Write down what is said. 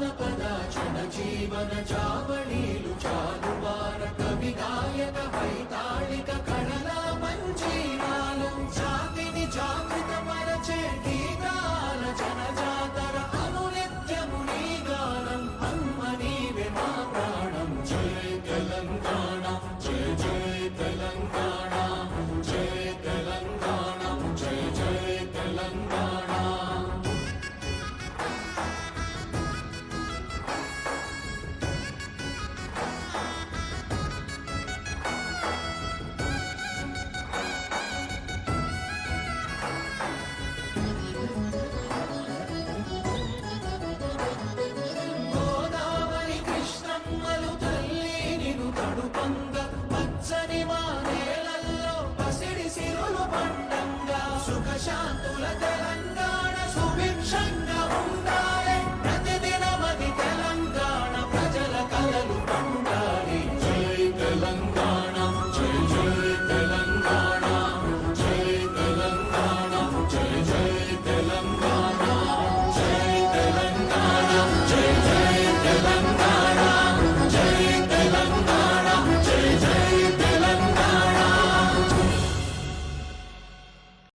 జానపద జన జీవన చావళీలు చాలు.